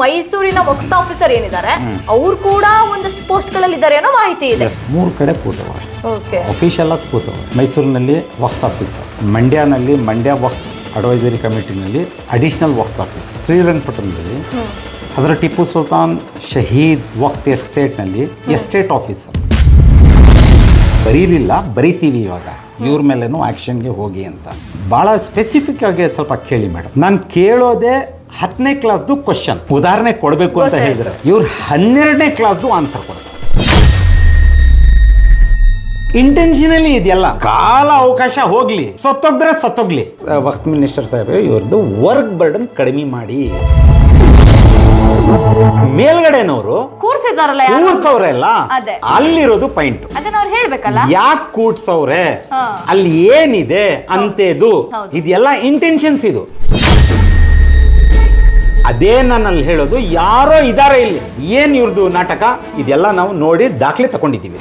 ಮೈಸೂರಿನ ವಕ್ತ ಆಫೀಸರ್ ಏನಿದ್ದಾರೆ ಅವ್ರು ಕೂಡ ಒಂದಷ್ಟು ಪೋಸ್ಟ್ಗಳಲ್ಲಿ ಇದ್ದಾರೆ ಅನ್ನೋ ಮಾಹಿತಿ ಇದೆ. ಮೂರು ಕಡೆ ಕೂತವ ಅಫಿಷಿಯಲ್ ಆಗಿ ಕೂತವ. ಮೈಸೂರಿನಲ್ಲಿ ವಕ್ತ್ ಆಫೀಸರ್. ಮಂಡ್ಯನಲ್ಲಿ ಮಂಡ್ಯ ವಕ್ತ್ ಅಡ್ವೈಸರಿ ಕಮಿಟಿನಲ್ಲಿ ಅಡಿಷನಲ್ ವಕ್ತ್ ಆಫೀಸರ್. ಶ್ರೀರಂಗಪಟ್ಟಣದಲ್ಲಿ ಅದರ ಟಿಪ್ಪು ಸುಲ್ತಾನ್ ಶಹೀದ್ ವಕ್ತ್ ಎಸ್ಟೇಟ್ನಲ್ಲಿ ಎಸ್ಟೇಟ್ ಆಫೀಸರ್. ಬರೀಲಿಲ್ಲ ಬರೀತೀವಿ ಇವಾಗ. ಇವ್ರ ಮೇಲೇನು ಆ್ಯಕ್ಷನ್ಗೆ ಹೋಗಿ ಅಂತ. ಭಾಳ ಸ್ಪೆಸಿಫಿಕ್ ಆಗಿ ಸ್ವಲ್ಪ ಕೇಳಿ ಮೇಡಮ್ ನಾನು ಕೇಳೋದೇ ಹತ್ತನೇ ಕ್ಲಾಸ್ದು ಕ್ವಶನ್ ಉದಾಹರಣೆ ಕೊಡಬೇಕು ಅಂತ. ಹೇಳಿದ್ರೆ ಇವ್ರು ಹನ್ನೆರಡನೇ ಕ್ಲಾಸ್ದು ಆನ್ಸರ್ ಕೊಡ್ತಾರೆ. ಇಂಟೆನ್ಷನಲಿ ಇದೆಯಲ್ಲ ಕಾಲ ಅವಕಾಶ ಹೋಗ್ಲಿ ಸತ್ತೋಗ್ರೆ ಸತ್ತೋಗ್ಲಿ. ವಕ್ತ್ ಮಿನಿಸ್ಟರ್ ಸಾಹೇಬ್ ಇವ್ರದ್ದು ವರ್ಕ್ ಬರ್ಡನ್ ಕಡಿಮೆ ಮಾಡಿ. ಮೇಲ್ಗಡೆನವರು ಕೂರ್ಸಿದಾರಲ್ಲ ಕೂರ್ಸವ್ರೆ ಅಲ್ಲ? ಅದೇ. ಅಲ್ಲಿರೋದು ಪಾಯಿಂಟ್ ಅದನ್ನ ಅವ್ರು ಹೇಳ್ಬೇಕಲ್ಲ? ಯಾಕೆ ಕೂಡ್ಸವ್ರೆ ಅಲ್ಲಿ ಏನಿದೆ ಅಂತೇದು ಇದೆಲ್ಲ ಇಂಟೆನ್ಷನ್ಸ್ ಇದು. ಅದೇ ನಾನು ಅಲ್ಲಿ ಹೇಳೋದು, ಯಾರೋ ಇದಾರೆ ಇಲ್ಲಿ, ಏನ್ ಇವ್ರದ್ದು ನಾಟಕ? ಇದೆಲ್ಲ ನಾವು ನೋಡಿ ದಾಖಲೆ ತಗೊಂಡಿದ್ದೀವಿ.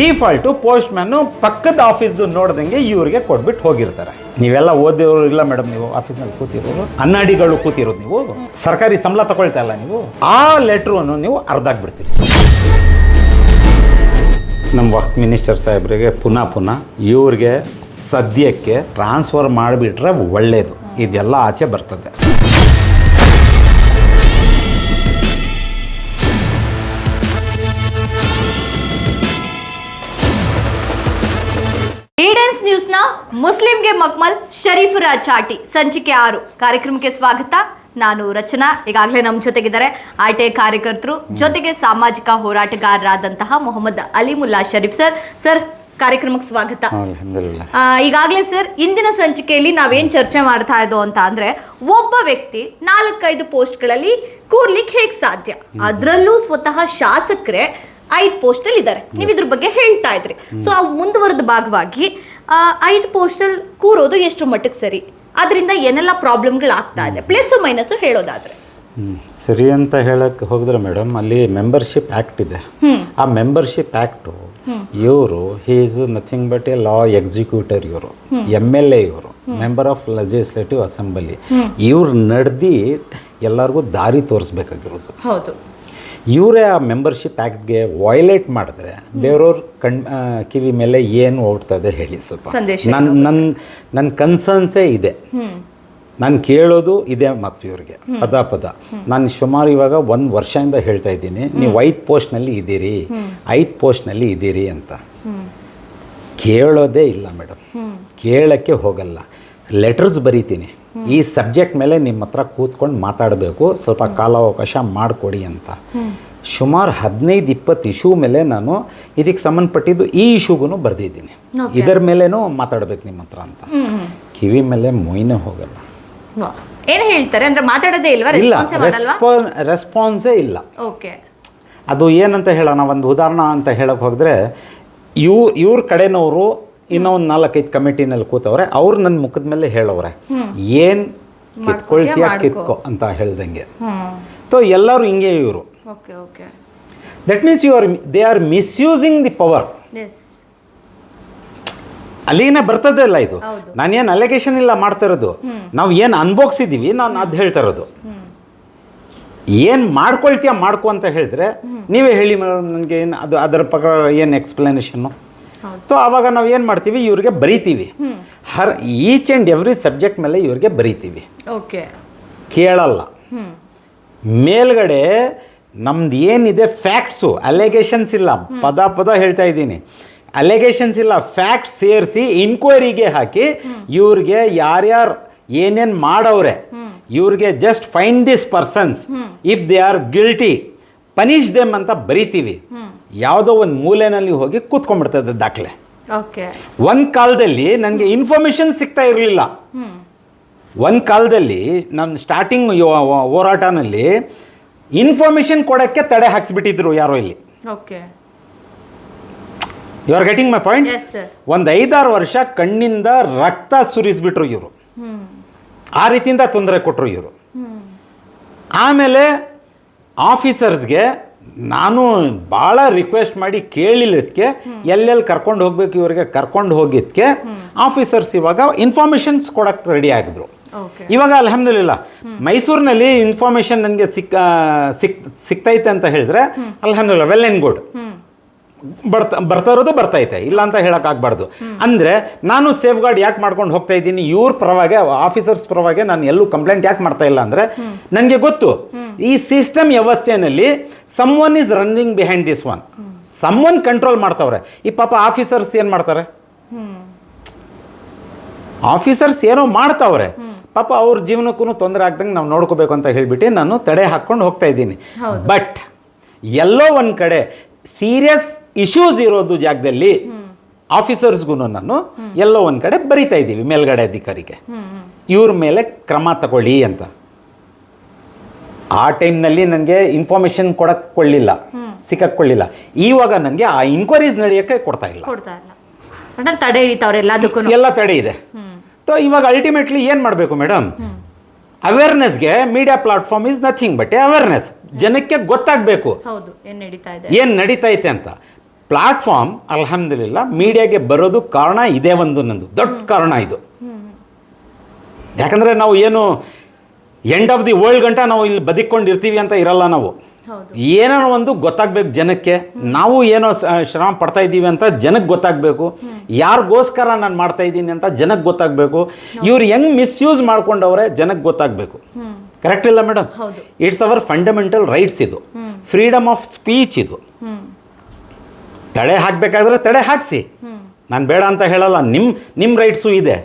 ಡಿಫಾಲ್ಟು ಪೋಸ್ಟ್ ಮ್ಯಾನು ಪಕ್ಕದ ಆಫೀಸ್ದು ನೋಡ್ದಂಗೆ ಇವ್ರಿಗೆ ಕೊಟ್ಬಿಟ್ಟು ಹೋಗಿರ್ತಾರೆ. ನೀವೆಲ್ಲ ಓದಿರೋರು ಇಲ್ಲ ಮೇಡಮ್ ನೀವು ಆಫೀಸ್ನಲ್ಲಿ ಕೂತಿರೋರು ಅನ್ನಾಡಿಗಳು ಕೂತಿರೋದು ನೀವು, ಸರ್ಕಾರಿ ಸಂಬಳ ತಗೊಳ್ತಾ ಇಲ್ಲ ನೀವು, ಆ ಲೆಟ್ರನ್ನು ನೀವು ಅರ್ಧಾಗ್ಬಿಡ್ತೀರಿ. ನಮ್ಮ ವಕ್ತ್ ಮಿನಿಸ್ಟರ್ ಸಾಹೇಬ್ರಿಗೆ ಪುನಃ ಪುನಃ ಇವ್ರಿಗೆ ಸದ್ಯಕ್ಕೆ ಟ್ರಾನ್ಸ್ಫರ್ ಮಾಡಿಬಿಟ್ರೆ ಒಳ್ಳೆಯದು ಇದೆಲ್ಲ ಆಚೆ ಬರ್ತದೆ. ಈಡೆನ್ಸ್ ನ್ಯೂಸ್ನ ಮುಸ್ಲಿಂಗೆ ಮಕ್ಮಲ್ ಶರೀಫರ ಚಾಟಿ ಸಂಚಿಕೆ ಆರು. ಕಾರ್ಯಕ್ರಮಕ್ಕೆ ಸ್ವಾಗತ. ನಾನು ರಚನಾ. ಈಗಾಗಲೇ ನಮ್ಮ ಜೊತೆಗಿದ್ದಾರೆ ಆಟೆ ಕಾರ್ಯಕರ್ತರು ಜೊತೆಗೆ ಸಾಮಾಜಿಕ ಹೋರಾಟಗಾರರಾದಂತಹ ಮೊಹಮ್ಮದ್ ಅಲಿಮುಲ್ಲಾ ಶರೀಫ್ ಸರ್. ಸರ್ ಕಾರ್ಯಕ್ರಮಕ್ಕೆ ಸ್ವಾಗತ. ಈಗಾಗಲೇ ಸರ್ ಇಂದಿನ ಸಂಚಿಕೆಯಲ್ಲಿ ನಾವೇನ್ ಚರ್ಚೆ ಮಾಡ್ತಾ ಇದ್ದೋ ಅಂತ ಅಂದ್ರೆ ಒಬ್ಬ ವ್ಯಕ್ತಿ ನಾಲ್ಕೈದು ಪೋಸ್ಟ್ಗಳಲ್ಲಿ ಕೂರ್ಲಿಕ್ಕೆ ಹೇಗ್ ಸಾಧ್ಯ? ಅದರಲ್ಲೂ ಸ್ವತಃ ಶಾಸಕರೇ ಐದು ಪೋಸ್ಟ್ ಅಲ್ಲಿ ಇದ್ದಾರೆ ನೀವು ಇದ್ರ ಬಗ್ಗೆ ಹೇಳ್ತಾ ಇದ್ರಿ. ಸೊ ಆ ಮುಂದುವರೆದ ಭಾಗವಾಗಿ ಐದು ಪೋಸ್ಟಲ್ ಅಲ್ಲಿ ಕೂರೋದು ಎಷ್ಟು ಮಟ್ಟಕ್ಕೆ ಸರಿ? ಅದರಿಂದ ಏನೆಲ್ಲ ಪ್ರಾಬ್ಲಮ್ಗಳು ಆಗ್ತಾ ಇದೆ? ಪ್ಲಸ್ ಮೈನಸ್ ಹೇಳೋದಾದ್ರೆ. ಸರಿ ಅಂತ ಹೇಳಕ್ಕೆ ಹೋಗಿದ್ರೆ ಮೇಡಮ್ ಅಲ್ಲಿ ಮೆಂಬರ್ಶಿಪ್ ಆ್ಯಕ್ಟ್ ಇದೆ. ಆ ಮೆಂಬರ್ಶಿಪ್ ಆ್ಯಕ್ಟು ಇವರು he is nothing but a law executor ಇವರು ಎಂ ಎಲ್ ಎ ಇವರು ಮೆಂಬರ್ ಆಫ್ ಲೆಜಿಸ್ಲೇಟಿವ್ ಅಸೆಂಬ್ಲಿ ಇವ್ರು ನಡೆದಿ ಎಲ್ಲರಿಗೂ ದಾರಿ ತೋರಿಸ್ಬೇಕಾಗಿರೋದು. ಹೌದು. ಇವರೇ ಆ ಮೆಂಬರ್ಶಿಪ್ ಆ್ಯಕ್ಟ್ಗೆ ವೈಲೇಟ್ ಮಾಡಿದ್ರೆ ಬೇರೆಯವ್ರ ಕಣ್ ಕಿವಿ ಮೇಲೆ ಏನು ಓಡ್ತದೆ ಹೇಳಿ ಸ್ವಲ್ಪ. ನನ್ನ ನನ್ನ ನನ್ನ ಕನ್ಸರ್ನ್ಸೇ ಇದೆ. ನಾನು ಕೇಳೋದು ಇದೆ ಮತ್ತು ಇವ್ರಿಗೆ ಪದ ಪದ. ನಾನು ಸುಮಾರು ಇವಾಗ ಒಂದು ವರ್ಷದಿಂದ ಹೇಳ್ತಾ ಇದ್ದೀನಿ ನೀವು ಐದು ಪೋಸ್ಟ್ನಲ್ಲಿ ಇದ್ದೀರಿ ಐದು ಪೋಸ್ಟ್ನಲ್ಲಿ ಇದ್ದೀರಿ ಅಂತ. ಕೇಳೋದೇ ಇಲ್ಲ ಮೇಡಮ್ ಕೇಳೋಕ್ಕೆ ಹೋಗಲ್ಲ. ಲೆಟರ್ಸ್ ಬರೀತೀನಿ. ಈ ಸಬ್ಜೆಕ್ಟ್ ಮೇಲೆ ನಿಮ್ಮ ಹತ್ರ ಕೂತ್ಕೊಂಡು ಮಾತಾಡಬೇಕು. ಸ್ವಲ್ಪ ಕಾಲಾವಕಾಶ ಮಾಡಿಕೊಡಿ ಅಂತ. ಸುಮಾರು ಹದಿನೈದು ಇಪ್ಪತ್ತು ಇಶ್ಯೂ ಮೇಲೆ ನಾನು ಇದಕ್ಕೆ ಸಂಬಂಧಪಟ್ಟಿದ್ದು ಈ ಇಶ್ಯೂಗೂ ಬರೆದಿದ್ದೀನಿ. ಇದರ ಮೇಲೇನೂ ಮಾತಾಡ್ಬೇಕು ನಿಮ್ಮ ಹತ್ರ ಅಂತ. ಕಿವಿ ಮೇಲೆ ಮೊಯ್ನೇ ಹೋಗಲ್ಲ. ಏನು ಹೇಳ್ತಾರೆ? ಅಂದ್ರೆ ಮಾತಾಡೋದೇ ಇಲ್ವಾ? ಇಲ್ಲ ರೆಸ್ಪಾನ್ ರೆಸ್ಪಾನ್ಸೇ ಇಲ್ಲ. ಓಕೆ. ಅದು ಏನಂತ ಹೇಳೋಣ? ಒಂದು ಉದಾಹರಣೆ ಅಂತ ಹೇಳಕ್ಕೆ ಹೋದರೆ ಇವ್ ಇವ್ರ ಕಡೆನವರು ಇನ್ನೂ ಒಂದು ನಾಲ್ಕೈದು ಕಮಿಟಿನಲ್ಲಿ ಕೂತವ್ರೆ ಅವ್ರು ನನ್ನ ಮುಖದ ಮೇಲೆ ಹೇಳವ್ರೆ ಏನು ಕಿತ್ಕೊಳ್ತೀಯ ಕಿತ್ಕೊ ಅಂತ ಹೇಳ್ದಂಗೆ. ಸೊ ಎಲ್ಲರೂ ಹಿಂಗೆ ಇವರು. That means you are they are misusing the power S ಬರ್ತದೇ ಅಲ್ಲ ಇದು. ನಾನು ನಾನೇನು ಅಲೆಗೇಷನ್ ಇಲ್ಲ ಮಾಡ್ತಾ ಇರೋದು. ನಾವು ಏನು ಅನ್ಭೋಗ್ಸಿದ್ದೀವಿ ನಾನು ಅದು ಹೇಳ್ತಾ ಇರೋದು. ಏನು ಮಾಡ್ಕೊಳ್ತೀಯ ಮಾಡ್ಕೊ ಅಂತ ಹೇಳಿದ್ರೆ ನೀವೇ ಹೇಳಿ ಮೇಡಮ್ ನನಗೆ ಏನು ಅದು ಅದರ ಪ್ರಕಾರ ಏನು ಎಕ್ಸ್ಪ್ಲನೇಷನ್ನು. ಸೊ ಆವಾಗ ನಾವು ಏನು ಮಾಡ್ತೀವಿ? ಇವ್ರಿಗೆ ಬರೀತೀವಿ. Her each and every subject ಮೇಲೆ ಇವ್ರಿಗೆ ಬರೀತೀವಿ. ಓಕೆ. ಕೇಳಲ್ಲ. ಮೇಲ್ಗಡೆ ನಮ್ದು ಏನಿದೆ? ಫ್ಯಾಕ್ಟ್ಸು ಅಲೆಗೇಷನ್ಸ್ ಇಲ್ಲ. ಪದ ಪದ ಹೇಳ್ತಾ ಇದ್ದೀನಿ. ಅಲೆಗೇಷನ್ಸ್ ಇಲ್ಲ. ಫ್ಯಾಕ್ಟ್ ಸೇರಿಸಿ ಇನ್ಕ್ವೈರಿಗೆ ಹಾಕಿ ಇವ್ರಿಗೆ ಯಾರ್ಯಾರು ಏನೇನು ಮಾಡವ್ರೆ ಇವ್ರಿಗೆ just find this persons if they are guilty punish them ಅಂತ ಬರಿತೀವಿ. ಯಾವುದೋ ಒಂದು ಮೂಲೆಯಲ್ಲಿ ಹೋಗಿ ಕೂತ್ಕೊಂಡ್ಬಿಡ್ತದೆ ದಾಖಲೆ. ಓಕೆ ಒಂದು ಕಾಲದಲ್ಲಿ ನನಗೆ ಇನ್ಫಾರ್ಮೇಶನ್ ಸಿಗ್ತಾ ಇರಲಿಲ್ಲ. ಒಂದ್ ಕಾಲದಲ್ಲಿ ನಮ್ಮ ಸ್ಟಾರ್ಟಿಂಗ್ ಹೋರಾಟನಲ್ಲಿ ಇನ್ಫಾರ್ಮೇಶನ್ ಕೊಡಕ್ಕೆ ತಡೆ ಹಾಕ್ಸ್ಬಿಟ್ಟಿದ್ರು ಯಾರೋ ಇಲ್ಲಿ. Okay you are getting my point ಒಂದು ಐದಾರು ವರ್ಷ ಕಣ್ಣಿಂದ ರಕ್ತ ಸುರಿಸ್ಬಿಟ್ರು ಇವರು. ಆ ರೀತಿಯಿಂದ ತೊಂದರೆ ಕೊಟ್ರು ಇವರು. ಆಮೇಲೆ ಆಫೀಸರ್ಸ್ಗೆ ನಾನು ಭಾಳ ರಿಕ್ವೆಸ್ಟ್ ಮಾಡಿ ಕೇಳಿಲ್ಲದಕ್ಕೆ ಎಲ್ಲೆಲ್ಲಿ ಕರ್ಕೊಂಡು ಹೋಗ್ಬೇಕು ಇವರಿಗೆ ಕರ್ಕೊಂಡು ಹೋಗಿದ್ದಕ್ಕೆ ಆಫೀಸರ್ಸ್ ಇವಾಗ ಇನ್ಫಾರ್ಮೇಷನ್ಸ್ ಕೊಡಕ್ಕೆ ರೆಡಿ ಆಗಿದ್ರು. ಇವಾಗ ಅಲ್ಹಮ್ದುಲಿಲ್ಲ. ಮೈಸೂರಿನಲ್ಲಿ ಇನ್ಫಾರ್ಮೇಶನ್ ನನಗೆ ಸಿಕ್ ಸಿಕ್ ಸಿಗ್ತೈತೆ ಅಂತ ಹೇಳಿದ್ರೆ ಅಲ್ಹಮ್ದುಲಿಲ್ಲ ವೆಲ್ ಆ್ಯಂಡ್ ಗುಡ್ ಬರ್ತಾ ಬರ್ತಾ ಇರೋದು ಬರ್ತೈತೆ ಇಲ್ಲ ಅಂತ ಹೇಳಕ್ ಆಗ್ಬಾರ್ದು. ಅಂದ್ರೆ ನಾನು ಸೇಫ್ ಗಾರ್ಡ್ ಯಾಕೆ ಮಾಡ್ಕೊಂಡು ಹೋಗ್ತಾ ಇದ್ದೀನಿ? ಇವ್ರ ಪರವಾಗಿ ಆಫೀಸರ್ಸ್ ಪರವಾಗಿ ನಾನು ಎಲ್ಲೂ ಕಂಪ್ಲೇಂಟ್ ಯಾಕೆ ಮಾಡ್ತಾ ಇಲ್ಲ ಅಂದ್ರೆ ನನಗೆ ಗೊತ್ತು. ಈ system ವ್ಯವಸ್ಥೆನಲ್ಲಿ someone is running behind this one someone control ಮಾಡ್ತಾವ್ರೆ. ಈ ಪಾಪ ಆಫೀಸರ್ಸ್ ಏನು ಮಾಡ್ತಾರೆ? ಆಫೀಸರ್ಸ್ ಏನೋ ಮಾಡ್ತಾವ್ರೆ. ಪಾಪ ಅವ್ರ ಜೀವನಕ್ಕೂ ತೊಂದರೆ ಆಗ್ದಂಗೆ ನಾವು ನೋಡ್ಕೋಬೇಕು ಅಂತ ಹೇಳ್ಬಿಟ್ಟು ನಾನು ತಡೆ ಹಾಕ್ಕೊಂಡು ಹೋಗ್ತಾ ಇದ್ದೀನಿ. ಬಟ್ ಎಲ್ಲೋ ಒಂದು ಕಡೆ ಸೀರಿಯಸ್ ಇಶ್ಯೂಸ್ ಇರೋದು ಜಾಗದಲ್ಲಿ ಆಫೀಸರ್ಸ್ಗೂ ನಾನು ಎಲ್ಲೋ ಒಂದು ಕಡೆ ಬರಿತಾ ಇದ್ದೀವಿ ಮೇಲ್ಗಡೆ ಅಧಿಕಾರಿಗೆ. ಇವ್ರ ಮೇಲೆ ಕ್ರಮ ತಗೊಳ್ಳಿ ಅಂತ. ಆ ಟೈಮ್ನಲ್ಲಿ ನನಗೆ ಇನ್ಫಾರ್ಮೇಶನ್ ಕೊಡಕ್ಕೊಳ್ಳಿಲ್ಲ ಸಿಕ್ಕಕ್ಕೊಳ್ಳಿಲ್ಲ. ಇವಾಗ ನನಗೆ ಆ ಇನ್ಕ್ವೈರೀಸ್ ನಡೆಯೋಕ್ಕೆ ಕೊಡ್ತಾ ಇಲ್ಲ. ತಡೆ ಎಲ್ಲ ತಡೆ ಇದೆ. ಸೊ ಇವಾಗ ಅಲ್ಟಿಮೇಟ್ಲಿ ಏನು ಮಾಡಬೇಕು madam ಅವೇರ್ನೆಸ್ಗೆ media platform is nothing but awareness ಜನಕ್ಕೆ ಗೊತ್ತಾಗಬೇಕು. ಏನು ನಡೀತಾ ಇದೆ? ಏನು ನಡೀತೈತೆ ಅಂತ. ಪ್ಲಾಟ್ಫಾರ್ಮ್ ಅಲ್ಹಮ್ದುಲಿಲ್ಲ ಮೀಡಿಯಾಗೆ ಬರೋದು ಕಾರಣ ಇದೇ ಒಂದು ನಂದು. ದೊಡ್ಡ ಕಾರಣ ಇದು. ಯಾಕಂದರೆ ನಾವು ಏನು ಎಂಡ್ ಆಫ್ ದಿ ವರ್ಲ್ಡ್ ಗಂಟ ನಾವು ಇಲ್ಲಿ ಬದುಕೊಂಡಿರ್ತೀವಿ ಅಂತ ಇರಲ್ಲ ನಾವು. ಏನೋ ಒಂದು ಗೊತ್ತಾಗಬೇಕು ಜನಕ್ಕೆ. ನಾವು ಏನೋ ಶ್ರಮ ಪಡ್ತಾ ಇದ್ದೀವಿ ಅಂತ ಜನಕ್ಕೆ ಗೊತ್ತಾಗಬೇಕು. ಯಾರಿಗೋಸ್ಕರ ನಾನು ಮಾಡ್ತಾ ಇದ್ದೀನಿ ಅಂತ ಜನಕ್ಕೆ ಗೊತ್ತಾಗಬೇಕು. ಇವ್ರು ಹೆಂಗೆ ಮಿಸ್ಯೂಸ್ ಮಾಡ್ಕೊಂಡವ್ರೆ ಜನಕ್ಕೆ ಗೊತ್ತಾಗಬೇಕು. ಕರೆಕ್ಟ್ ಇಲ್ಲ madam it's our fundamental rights ಇದು. ಫ್ರೀಡಮ್ ಆಫ್ ಸ್ಪೀಚ್ ಇದು. ತಡೆ ಹಾಕಬೇಕಾದ್ರೆ ತಡೆ ಹಾಕಿಸಿ. ನಾನು ಬೇಡ ಅಂತ ಹೇಳಲ್ಲ ನಿಮ್ಮ ನಿಮ್ಮ ರೈಟ್ಸು ಇದೆ.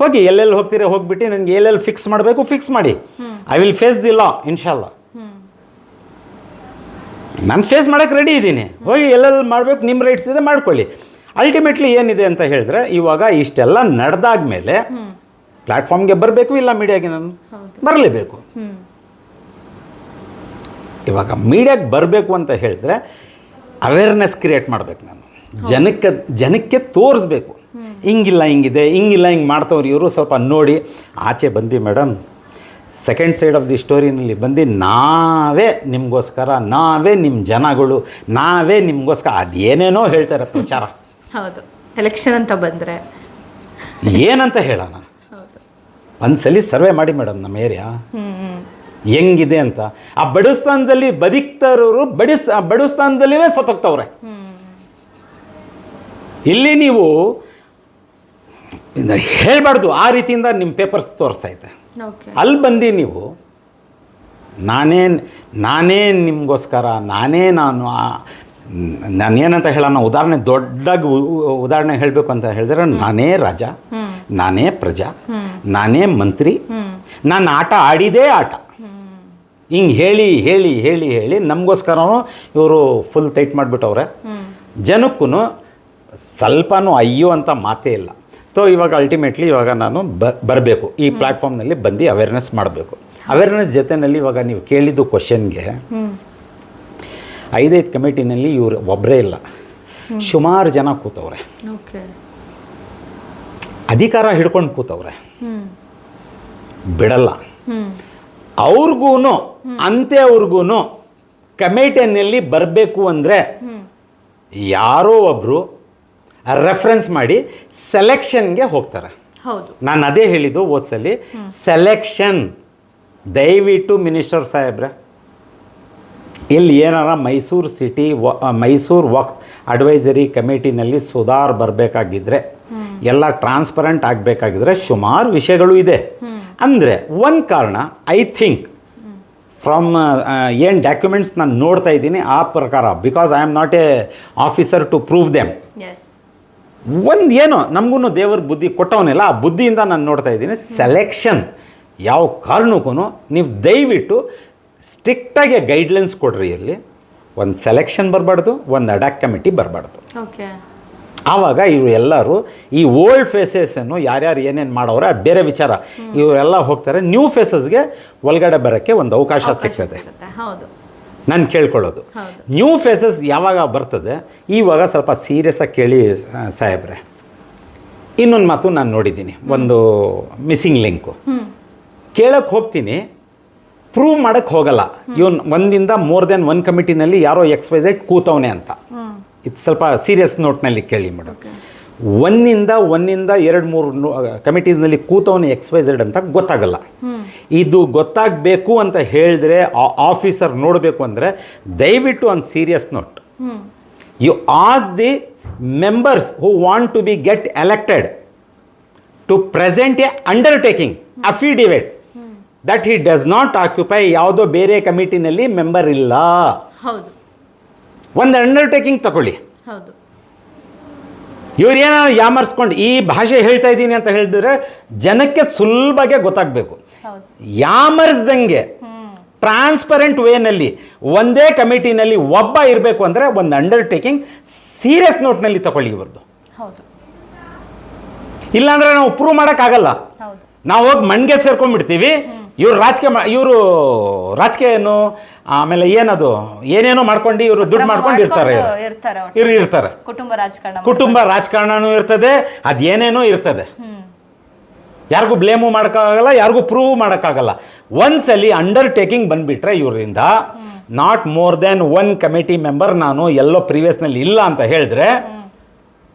ಹೋಗಿ ಎಲ್ಲೆಲ್ಲಿ ಹೋಗ್ತೀರಾ ಹೋಗ್ಬಿಟ್ಟು ನನಗೆ ಎಲ್ಲೆಲ್ಲಿ ಫಿಕ್ಸ್ ಮಾಡಬೇಕು ಫಿಕ್ಸ್ ಮಾಡಿ. I will face the law ಇನ್ಶಾಲ್ಲ ನಾನು ಫೇಸ್ ಮಾಡೋಕ್ಕೆ ರೆಡಿ ಇದ್ದೀನಿ. ಹೋಗಿ ಎಲ್ಲೆಲ್ಲಿ ಮಾಡಬೇಕು ನಿಮ್ಮ ರೈಟ್ಸ್ ಇದೆ ಮಾಡ್ಕೊಳ್ಳಿ. ಅಲ್ಟಿಮೇಟ್ಲಿ ಏನಿದೆ ಅಂತ ಹೇಳಿದ್ರೆ ಇವಾಗ ಇಷ್ಟೆಲ್ಲ ನಡೆದಾದ್ಮೇಲೆ ಮೇಲೆ ಪ್ಲ್ಯಾಟ್ಫಾರ್ಮ್ಗೆ ಬರಬೇಕು ಇಲ್ಲ ಮೀಡಿಯಾಗೆ ನಾನು? ಬರಲೇಬೇಕು. ಇವಾಗ ಮೀಡಿಯಾಗೆ ಬರಬೇಕು ಅಂತ ಹೇಳಿದ್ರೆ ಅವೇರ್ನೆಸ್ ಕ್ರಿಯೇಟ್ ಮಾಡಬೇಕು ನಾನು. ಜನಕ್ಕೆ ಜನಕ್ಕೆ ತೋರಿಸ್ಬೇಕು. ಹಿಂಗಿಲ್ಲ ಹಿಂಗಿದೆ ಹಿಂಗಿಲ್ಲ ಹಿಂಗೆ ಮಾಡ್ತವ್ರು ಇವರು ಸ್ವಲ್ಪ ನೋಡಿ. ಆಚೆ ಬಂದು madam. Second side of the ಸ್ಟೋರಿನಲ್ಲಿ ಬಂದು ನಾವೇ ನಿಮಗೋಸ್ಕರ ನಾವೇ ನಿಮ್ಮ ಜನಗಳು ನಾವೇ ನಿಮಗೋಸ್ಕರ ಅದೇನೇನೋ ಹೇಳ್ತಾರೆ ಪ್ರಚಾರ. ಹೌದು. ಎಲೆಕ್ಷನ್ ಅಂತ ಬಂದರೆ. ಏನಂತ ಹೇಳೋಣ? ಒಂದ್ಸಲಿ ಸರ್ವೆ ಮಾಡಿ ಮೇಡಮ್ ನಮ್ಮ ಏರಿಯಾ ಹೆಂಗಿದೆ ಅಂತ. ಆ ಬಡಸ್ಥಾನದಲ್ಲಿ ಬದುಕ್ತಾ ಇರೋರು ಬಡಿಸ್ ಬಡಸ್ಥಾನದಲ್ಲಿನೇ ಸತ್ತೋಗ್ತವ್ರೆ. ಇಲ್ಲಿ ನೀವು ಹೇಳಬಾರ್ದು ಆ ರೀತಿಯಿಂದ ನಿಮ್ಮ ಪೇಪರ್ಸ್ ತೋರಿಸ್ತಾ ಇದೆ ಅಲ್ಲಿ ಬಂದು ನೀವು ನಾನೇ ನಾನೇ ನಿಮಗೋಸ್ಕರ ನಾನೇ ನಾನು ನಾನೇನಂತ ಹೇಳೋಣ ಉದಾಹರಣೆ ದೊಡ್ಡದಾಗಿ ಉ- ಉದಾಹರಣೆ ಹೇಳಬೇಕು ಅಂತ ಹೇಳಿದ್ರೆ ನಾನೇ ರಾಜ ನಾನೇ ಪ್ರಜಾ ನಾನೇ ಮಂತ್ರಿ ನಾನು ಆಟ ಆಡಿದೇ ಆಟ. ಹಿಂಗೆ ಹೇಳಿ ಹೇಳಿ ಹೇಳಿ ಹೇಳಿ ನಮಗೋಸ್ಕರನೂ ಇವರು ಫುಲ್ ಟೈಟ್ ಮಾಡಿಬಿಟ್ಟವ್ರೆ. ಜನಕ್ಕೂ ಸ್ವಲ್ಪನೂ ಅಯ್ಯೋ ಅಂತ ಮಾತೇ ಇಲ್ಲ. ಸೊ ಇವಾಗ ಅಲ್ಟಿಮೇಟ್ಲಿ ಇವಾಗ ನಾನು ಬ ಬರಬೇಕು. ಈ ಪ್ಲಾಟ್ಫಾರ್ಮ್ನಲ್ಲಿ ಬಂದು ಅವೇರ್ನೆಸ್ ಮಾಡಬೇಕು. ಅವೇರ್ನೆಸ್ ಜೊತೆಯಲ್ಲಿ ಇವಾಗ ನೀವು ಕೇಳಿದ್ದು ಕ್ವಶನ್ಗೆ ಐದೈದು ಕಮಿಟಿನಲ್ಲಿ ಇವರು ಒಬ್ಬರೇ ಇಲ್ಲ. ಸುಮಾರು ಜನ ಕೂತವ್ರೆ. ಓಕೆ. ಅಧಿಕಾರ ಹಿಡ್ಕೊಂಡು ಕೂತವ್ರೆ. ಬಿಡಲ್ಲ. ಅವ್ರಿಗೂ ಅಂತೆ ಅವ್ರಿಗೂ ಕಮಿಟಿಯಲ್ಲಿ ಬರಬೇಕು ಅಂದರೆ ಯಾರೋ ಒಬ್ಬರು ರೆಫರೆನ್ಸ್ ಮಾಡಿ ಸೆಲೆಕ್ಷನ್ಗೆ ಹೋಗ್ತಾರೆ. ಹೌದು. ನಾನು ಅದೇ ಹೇಳಿದ್ದು ಓದ್ಸಲಿ ಸೆಲೆಕ್ಷನ್ ದಯವಿಟ್ಟು ಮಿನಿಸ್ಟರ್ ಸಾಹೇಬ್ರೆ ಇಲ್ಲಿ ಏನಾರ ಮೈಸೂರು ಸಿಟಿ ಮೈಸೂರು ವಕ್ ಅಡ್ವೈಸರಿ ಕಮಿಟಿನಲ್ಲಿ ಸುಧಾರ್ ಬರಬೇಕಾಗಿದ್ರೆ ಎಲ್ಲ ಟ್ರಾನ್ಸ್ಪರೆಂಟ್ ಆಗಬೇಕಾಗಿದ್ರೆ ಸುಮಾರು ವಿಷಯಗಳು ಇದೆ. ಅಂದರೆ ಒಂದು ಕಾರಣ ಐ ಥಿಂಕ್ ಫ್ರಮ್ ಏನು ಡಾಕ್ಯುಮೆಂಟ್ಸ್ ನಾನು ನೋಡ್ತಾ ಇದ್ದೀನಿ ಆ ಪ್ರಕಾರ because I am not a officer to prove them ಒಂದು ಏನೋ ನಮಗೂ ದೇವರ ಬುದ್ಧಿ ಕೊಟ್ಟವನಿಲ್ಲ ಆ ಬುದ್ಧಿಯಿಂದ ನಾನು ನೋಡ್ತಾ ಇದ್ದೀನಿ ಸೆಲೆಕ್ಷನ್ ಯಾವ ಕಾರಣಕ್ಕೂ ನೀವು ದಯವಿಟ್ಟು ಸ್ಟ್ರಿಕ್ಟಾಗಿ ಗೈಡ್ಲೈನ್ಸ್ ಕೊಡ್ರಿ ಇಲ್ಲಿ. ಒಂದು ಸೆಲೆಕ್ಷನ್ ಬರಬಾರ್ದು ಒಂದು ಅಡಾಕ್ ಕಮಿಟಿ ಬರಬಾರ್ದು. ಓಕೆ ಆವಾಗ ಇವರು ಎಲ್ಲರೂ ಈ ಓಲ್ಡ್ ಫೇಸಸನ್ನು ಯಾರ್ಯಾರು ಏನೇನು ಮಾಡೋರೆ ಅದು ಬೇರೆ ವಿಚಾರ. ಇವರೆಲ್ಲ ಹೋಗ್ತಾರೆ ನ್ಯೂ ಫೇಸಸ್ಗೆ ಒಳಗಡೆ ಬರೋಕ್ಕೆ ಒಂದು ಅವಕಾಶ ಸಿಗ್ತದೆ. ಹೌದು. ನಾನು ಕೇಳ್ಕೊಳ್ಳೋದು. ನ್ಯೂ ಫೇಸಸ್ ಯಾವಾಗ ಬರ್ತದೆ? ಇವಾಗ ಸ್ವಲ್ಪ ಸೀರಿಯಸ್ಸಾಗಿ ಕೇಳಿ ಸಾಹೇಬ್ರೆ. ಇನ್ನೊಂದು ಮಾತು ನಾನು ನೋಡಿದ್ದೀನಿ. ಒಂದು ಮಿಸ್ಸಿಂಗ್ ಲಿಂಕು ಕೇಳೋಕ್ಕೆ ಹೋಗ್ತೀನಿ ಪ್ರೂವ್ ಮಾಡೋಕ್ಕೆ ಹೋಗಲ್ಲ. ಇವನ್ ಒಂದಿಂದ ಮೋರ್ ದೆನ್ ಒನ್ ಕಮಿಟಿನಲ್ಲಿ ಯಾರೋ ಎಕ್ಸ್ ಝೆಡ್ ಕೂತವನೆ ಅಂತ. ಇದು ಸ್ವಲ್ಪ ಸೀರಿಯಸ್ ನೋಟ್ನಲ್ಲಿ ಕೇಳಿ ಮೇಡಮ್. ಒಂದಿಂದ ಒಂದಿಂದ ಎರಡು ಮೂರು ಕಮಿಟೀಸ್ನಲ್ಲಿ ಕೂತವನು ಎಕ್ಸ್ ವೈ ಝೆಡ್ ಅಂತ ಗೊತ್ತಾಗಲ್ಲ. ಇದು ಗೊತ್ತಾಗಬೇಕು ಅಂತ ಹೇಳಿದ್ರೆ ಆಫೀಸರ್ ನೋಡಬೇಕು ಅಂದರೆ ದಯವಿಟ್ಟು ಒಂದು serious note you as the members who want to be get elected to present a undertaking affidavit that he does not occupy ಯಾವುದೋ ಬೇರೆ ಕಮಿಟಿನಲ್ಲಿ ಮೆಂಬರ್ ಇಲ್ಲ. ಹೌದು. ಒಂದು ಅಂಡರ್ಟೇಕಿಂಗ್ ತಗೊಳ್ಳಿ. ಹೌದು. ಇವ್ರು ಏನೋ ಯಾಮರ್ಸ್ಕೊಂಡು ಈ ಭಾಷೆ ಹೇಳ್ತಾ ಇದ್ದೀನಿ ಅಂತ ಹೇಳಿದ್ರೆ ಜನಕ್ಕೆ ಸುಲಭಗೆ ಗೊತ್ತಾಗಬೇಕು. ಯಾಮರ್ಸ್ದಂಗೆ ಟ್ರಾನ್ಸ್ಪರೆಂಟ್ ವೇನಲ್ಲಿ ಒಂದೇ ಕಮಿಟಿನಲ್ಲಿ ಒಬ್ಬ ಇರಬೇಕು ಅಂದರೆ ಒಂದು ಅಂಡರ್ಟೇಕಿಂಗ್ ಸೀರಿಯಸ್ ನೋಟ್ನಲ್ಲಿ ತಗೊಳ್ಳಿ ಇವ್ರದ್ದು ಇಲ್ಲಾಂದ್ರೆ ನಾವು ಪ್ರೂವ್ ಮಾಡೋಕ್ಕಾಗಲ್ಲ. ನಾವು ಹೋಗಿ ಮಣ್ಗೆ ಸೇರ್ಕೊಂಡ್ಬಿಡ್ತೀವಿ. ಇವ್ರು ರಾಜಕೀಯ ಮಾ ಇವರು ರಾಜಕೀಯ ಏನು ಆಮೇಲೆ ಏನದು ಏನೇನೋ ಮಾಡ್ಕೊಂಡು ಇವರು ದುಡ್ಡು ಮಾಡ್ಕೊಂಡು ಇರ್ತಾರೆ. ಇವ್ರು. ಇರ್ತಾರೆ ಕುಟುಂಬ ರಾಜಕಾರಣ ಕುಟುಂಬ ರಾಜಕಾರಣನೂ ಇರ್ತದೆ ಅದೇನೇನೋ ಇರ್ತದೆ. ಯಾರಿಗೂ ಬ್ಲೇಮು ಮಾಡೋಕ್ಕಾಗಲ್ಲ ಯಾರಿಗೂ ಪ್ರೂವ್ ಮಾಡೋಕ್ಕಾಗಲ್ಲ. ಒಂದ್ಸಲಿ ಅಂಡರ್ಟೇಕಿಂಗ್ ಬಂದ್ಬಿಟ್ರೆ ಇವರಿಂದ not more than one committee member ನಾನು ಎಲ್ಲೋ ಪ್ರೀವಿಯಸ್ನಲ್ಲಿ ಇಲ್ಲ ಅಂತ ಹೇಳಿದ್ರೆ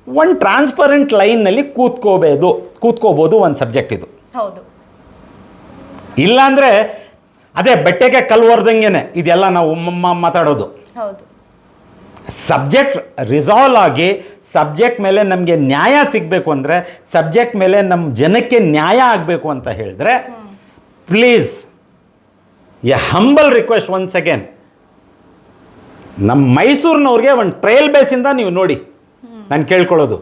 ಒಂದು ಟ್ರಾನ್ಸ್ಪರೆಂಟ್ ಲೈನ್ನಲ್ಲಿ ಕೂತ್ಕೋಬೋದು ಕೂತ್ಕೋಬೋದು ಒಂದು ಸಬ್ಜೆಕ್ಟ್ ಇದು. ಹೌದು. ಇಲ್ಲಾಂದರೆ ಅದೇ ಬೆಟ್ಟಕ್ಕೆ ಕಲ್ಲು ಹೊರ್ದಂಗೆನೆ ಇದೆಲ್ಲ ನಾವು ಮಾತಾಡೋದು. ಹೌದು. ಸಬ್ಜೆಕ್ಟ್ ರಿಸಾಲ್ವ್ ಆಗಿ ಸಬ್ಜೆಕ್ಟ್ ಮೇಲೆ ನಮಗೆ ನ್ಯಾಯ ಸಿಗಬೇಕು ಅಂದರೆ ಸಬ್ಜೆಕ್ಟ್ ಮೇಲೆ ನಮ್ಮ ಜನಕ್ಕೆ ನ್ಯಾಯ ಆಗಬೇಕು ಅಂತ ಹೇಳಿದ್ರೆ please a humble request once again. ನಮ್ಮ ಮೈಸೂರಿನವ್ರಿಗೆ ಒಂದು ಟ್ರಯಲ್ ಬೇಸಿಂದ ನೀವು ನೋಡಿ. ನಾನು ಕೇಳ್ಕೊಳ್ಳೋದು.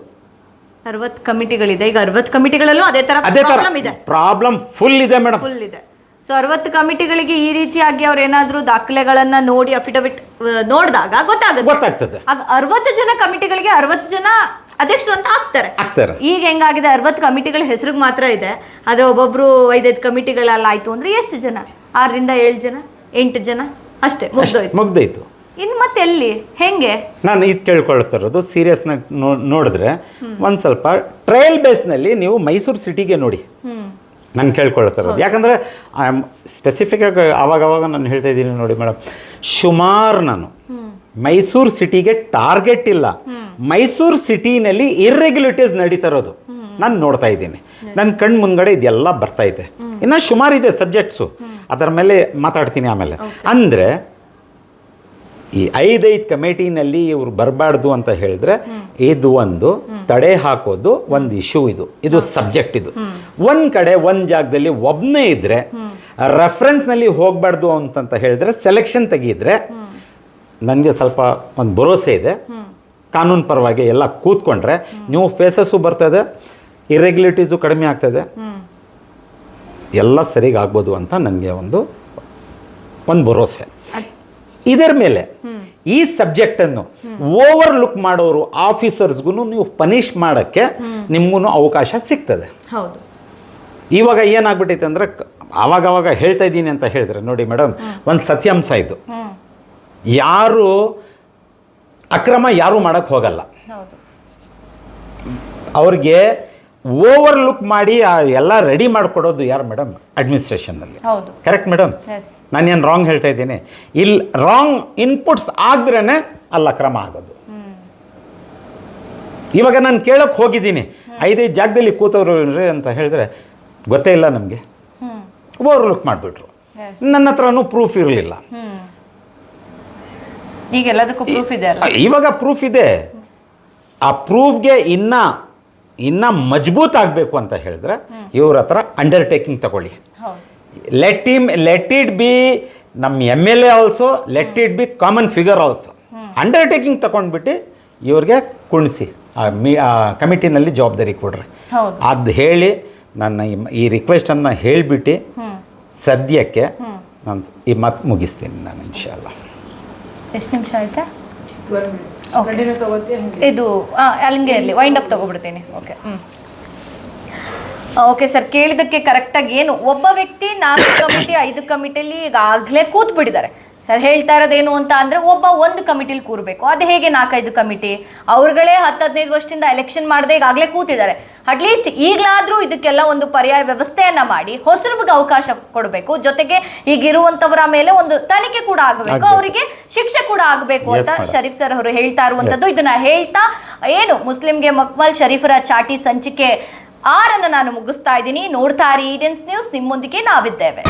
ಅರವತ್ತು ಕಮಿಟಿಗಳಿದೆ. ಈಗ ಅರವತ್ತು ಕಮಿಟಿಗಳಲ್ಲೂ ಅದೇ ತರ ಅದೇ ಪ್ರಾಬ್ಲಮ್ ಇದೆ. ಪ್ರಾಬ್ಲಮ್ ಫುಲ್ ಇದೆ ಮೇಡಮ್ ಫುಲ್ ಇದೆ. ಸೊ ಅರವತ್ತು ಕಮಿಟಿಗಳಿಗೆ ಈ ರೀತಿಯಾಗಿ ಅವ್ರು ಏನಾದ್ರು ದಾಖಲೆಗಳನ್ನ ನೋಡಿ ಅಫಿಡವಿಟ್ ನೋಡಿದಾಗ ಗೊತ್ತಾಗುತ್ತೆ. ಗೊತ್ತಾಗ್ತದೆ. ಅರವತ್ತು ಜನ ಕಮಿಟಿಗಳಿಗೆ ಅರವತ್ತು ಜನ ಅಧ್ಯಕ್ಷರು ಅಂತ ಆಗ್ತಾರೆ. ಆಗ್ತಾರೆ. ಈಗ ಹೆಂಗಾಗಿದೆ? ಅರವತ್ತು ಕಮಿಟಿಗಳ ಹೆಸರಿಗೆ ಮಾತ್ರ ಇದೆ. ಆದ್ರೆ ಒಬ್ಬೊಬ್ರು ಐದೈದು ಕಮಿಟಿಗಳೆಲ್ಲ ಆಯ್ತು ಅಂದ್ರೆ ಎಷ್ಟು ಜನ? ಆರರಿಂದ ಏಳು ಜನ? ಎಂಟು ಜನ? ಅಷ್ಟೇ ಮುಗ್ದೋಯ್ತು. ಮುಗ್ದೋಯ್ತು. ಇನ್ ಮತ್ತೆ ಎಲ್ಲಿ? ಹೆಂಗೆ? ನಾನು ಇದು ಕೇಳ್ಕೊಳ್ತಾ ಇರೋದು ನೋ ನೋಡಿದ್ರೆ ಒಂದ್ ಸ್ವಲ್ಪ ಟ್ರಯಲ್ ಬೇಸ್ನಲ್ಲಿ ನೀವು ಮೈಸೂರು ಸಿಟಿಗೆ ನೋಡಿ. ನಾನು ಕೇಳ್ಕೊಳ್ತಾ ಇರೋದು ಯಾಕಂದರೆ ಐ ಆಮ್ ಸ್ಪೆಸಿಫಿಕಾಗಿ ಅವಾಗ ಅವಾಗ ನಾನು ಹೇಳ್ತಾ ಇದ್ದೀನಿ ನೋಡಿ ಮೇಡಮ್ ಸುಮಾರು ನಾನು ಮೈಸೂರು ಸಿಟಿಗೆ ಟಾರ್ಗೆಟ್ ಇಲ್ಲ. ಮೈಸೂರು ಸಿಟಿನಲ್ಲಿ ಇರ್ರೆಗ್ಯುಲೇಟೀಸ್ ನಡೀತಾ ಇರೋದು ನಾನು ನೋಡ್ತಾ ಇದ್ದೀನಿ. ನನ್ನ ಕಣ್ಣು ಮುಂದ್ಗಡೆ ಇದೆಲ್ಲ ಬರ್ತಾ ಇದೆ. ಇನ್ನು ಸುಮಾರು ಇದೆ ಸಬ್ಜೆಕ್ಟ್ಸು ಅದರ ಮೇಲೆ ಮಾತಾಡ್ತೀನಿ ಆಮೇಲೆ. ಅಂದರೆ ಈ ಐದೈದು ಕಮಿಟಿನಲ್ಲಿ ಇವರು ಬರಬಾರ್ದು ಅಂತ ಹೇಳಿದ್ರೆ ಇದು ಒಂದು ತಡೆ ಹಾಕೋದು ಒಂದು ಇಶ್ಯೂ ಇದು. ಇದು ಸಬ್ಜೆಕ್ಟ್ ಇದು. ಒಂದ್ ಕಡೆ ಒಂದ್ ಜಾಗದಲ್ಲಿ ಒಬ್ಬನೇ ಇದ್ರೆ ರೆಫರೆನ್ಸ್ನಲ್ಲಿ ಹೋಗ್ಬಾರ್ದು ಅಂತ ಹೇಳಿದ್ರೆ ಸೆಲೆಕ್ಷನ್ ತೆಗಿದ್ರೆ ನನಗೆ ಸ್ವಲ್ಪ ಒಂದು ಭರೋಸೆ ಇದೆ. ಕಾನೂನು ಪರವಾಗಿ ಎಲ್ಲ ಕೂತ್ಕೊಂಡ್ರೆ ನೀವು ಫೇಸಸ್ಸು ಬರ್ತದೆ ಇರೆಗ್ಯುಲೇಟೀಸು ಕಡಿಮೆ ಆಗ್ತದೆ ಎಲ್ಲ ಸರಿಗಾಗ್ಬೋದು ಅಂತ ನನಗೆ ಒಂದು ಒಂದು ಭರೋಸೆ ಇದರ ಮೇಲೆ ಈ ಸಬ್ಜೆಕ್ಟನ್ನು ಓವರ್ ಲುಕ್ ಮಾಡೋರು ಆಫೀಸರ್ಸ್ಗೂ ನೀವು ಪನಿಷ್ ಮಾಡೋಕ್ಕೆ ನಿಮಗೂ ಅವಕಾಶ ಸಿಗ್ತದೆ. ಇವಾಗ ಏನಾಗ್ಬಿಟ್ಟೈತೆ ಅಂದರೆ ಆವಾಗ ಅವಾಗ ಹೇಳ್ತಾ ಇದ್ದೀನಿ ಅಂತ ಹೇಳಿದ್ರೆ ನೋಡಿ ಮೇಡಮ್ ಒಂದು ಸತ್ಯಾಂಶ ಇದು. ಯಾರು ಅಕ್ರಮ ಯಾರು ಮಾಡೋಕ್ಕೆ ಹೋಗಲ್ಲ. ಅವ್ರಿಗೆ ಓವರ್ ಲುಕ್ ಮಾಡಿ ಆ ಎಲ್ಲ ರೆಡಿ ಮಾಡಿಕೊಡೋದು ಯಾರು ಮೇಡಮ್? ಅಡ್ಮಿನಿಸ್ಟ್ರೇಷನ್ನಲ್ಲಿ. ಹೌದು. Correct madam? ನಾನೇನು ರಾಂಗ್ ಹೇಳ್ತಾ ಇದ್ದೀನಿ? ಇಲ್ಲಿ ರಾಂಗ್ ಇನ್ಪುಟ್ಸ್ ಆದ್ರೇ ಅಲ್ಲ ಕ್ರಮ ಆಗೋದು. ಇವಾಗ ನಾನು ಕೇಳೋಕೆ ಹೋಗಿದ್ದೀನಿ. ಐದೈದು ಜಾಗದಲ್ಲಿ ಕೂತವ್ರು ಅಂತ ಹೇಳಿದ್ರೆ ಗೊತ್ತೇ ಇಲ್ಲ ನಮಗೆ. ಓವರ್ ಲುಕ್ ಮಾಡಿಬಿಟ್ರು. ನನ್ನ ಹತ್ರನೂ ಪ್ರೂಫ್ ಇರಲಿಲ್ಲ. ಹ್ಮ್. ಈಗ ಎಲ್ಲದಕ್ಕೂ ಪ್ರೂಫ್ ಇದೆ ಅಲ್ಲ ಇವಾಗ ಪ್ರೂಫ್ ಇದೆ. ಆ ಪ್ರೂಫ್ಗೆ ಇನ್ನ ಇನ್ನ ಮಜಬೂತ್ ಆಗಬೇಕು ಅಂತ ಹೇಳಿದ್ರೆ ಇವ್ರ ಹತ್ರ ಅಂಡರ್ಟೇಕಿಂಗ್ ತಗೊಳ್ಳಿ. ಹೌದು. Let him let it be ನಮ್ಮ M L A also let it be common figure also undertaking ತಗೊಂಡ್ಬಿಟ್ಟು ಇವ್ರಿಗೆ ಕುಣಿಸಿ ಆ ಮೀ ಆ ಕಮಿಟಿನಲ್ಲಿ ಜವಾಬ್ದಾರಿ ಕೊಡ್ರಿ. ಹೌದು. ಅದು ಹೇಳಿ ನನ್ನ ಈ- ಈ ರಿಕ್ವೆಸ್ಟನ್ನು ಹೇಳಿಬಿಟ್ಟು ಸದ್ಯಕ್ಕೆ ನಾನು ಈ ಮಾತು ಮುಗಿಸ್ತೀನಿ ನಾನು ಇನ್ಶಾಲ್ಲ ಎಷ್ಟು ನಿಮಿಷ ಆಯ್ತಾ? ಇದು ಅಲ್ಲಿಗೆ ಇರಲಿ ವೈಂಡ್ ಅಪ್ ತಗೊಬಿಡ್ತೀನಿ. ಓಕೆ ಹ್ಞೂ ಓಕೆ ಸರ್ ಕೇಳಿದಕ್ಕೆ ಕರೆಕ್ಟಾಗಿ ಏನು ಒಬ್ಬ ವ್ಯಕ್ತಿ ನಾಲ್ಕು ಕಮಿಟಿ ಐದು ಕಮಿಟಿಯಲ್ಲಿ ಈಗಾಗಲೇ ಕೂತ್ ಬಿಟ್ಟಿದ್ದಾರೆ ಸರ್ ಹೇಳ್ತಾ ಇರೋದೇನು ಅಂತ ಅಂದರೆ ಒಬ್ಬ ಒಂದು ಕಮಿಟಿಲಿ ಕೂರ್ಬೇಕು. ಅದು ಹೇಗೆ ನಾಲ್ಕೈದು ಕಮಿಟಿ? ಅವ್ರುಗಳೇ ಹತ್ತು ಹದಿನೈದು ವರ್ಷದಿಂದ ಎಲೆಕ್ಷನ್ ಮಾಡದೆ ಈಗಾಗಲೇ ಕೂತಿದ್ದಾರೆ. ಅಟ್ಲೀಸ್ಟ್ ಈಗಲಾದರೂ ಇದಕ್ಕೆಲ್ಲ ಒಂದು ಪರ್ಯಾಯ ವ್ಯವಸ್ಥೆಯನ್ನ ಮಾಡಿ ಹೊಸಬ್ರಿಗೆ ಅವಕಾಶ ಕೊಡಬೇಕು. ಜೊತೆಗೆ ಈಗಿರುವಂತವರ ಮೇಲೆ ಒಂದು ತನಿಖೆ ಕೂಡ ಆಗಬೇಕು. ಅವರಿಗೆ ಶಿಕ್ಷೆ ಕೂಡ ಆಗಬೇಕು ಅಂತ ಶರೀಫ್ ಸರ್ ಅವರು ಹೇಳ್ತಾ ಇರುವಂಥದ್ದು. ಇದನ್ನ ಹೇಳ್ತಾ ಏನು ಮುಸ್ಲಿಂಗೆ ಮಕ್ಮಲ್ ಶರೀಫರ ಚಾಟಿ ಸಂಚಿಕೆ ಆರನ್ನು ನಾನು ಮುಗಿಸ್ತಾ ಇದ್ದೀನಿ. ನೋಡ್ತಾ ಇರಿ ಈಡೆನ್ಸ್ ನ್ಯೂಸ್ ನಿಮ್ಮೊಂದಿಗೆ ನಾವಿದ್ದೇವೆ.